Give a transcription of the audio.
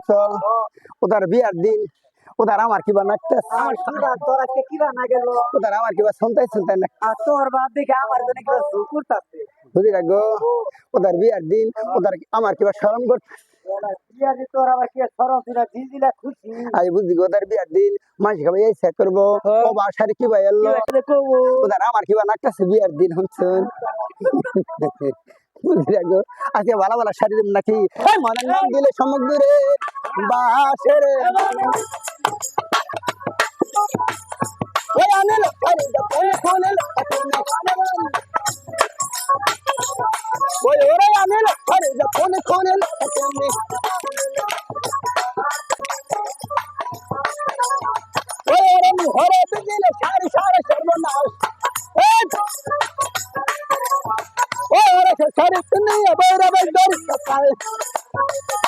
শুনছ ওদের বিয়ার দিন ওদের আমার কিবা নাচতেছে তোর আজকে কিরা না গেল ওদের আমার কিবা শুনতে শুনতে না আর তোর বাপ দেখে আমার জন্য কিবা ওদের বিয়ার দিন ওদের আমার কিবা স্মরণ করতে আমি বুঝি ওদের বিয়ার দিন মানুষ খাবে এই চেক করব। ও বাসারে কিবা এলো। ওদের আমার কিবা বিয়ার দিন আজকে ভালো ভালো শাড়ি দেব নাকি এই মনের নাম দিলে সমগ্রে বাসের ওই আনে লো আরে ওই কোনে লো ওই ওরে আনে লো আরে কোনে কোনে লো তুমি ওই ওরে মুহরে দিলে সারি সারি সর্বনাশ। ওই ওরে সারি তুমি দরি কাল ওই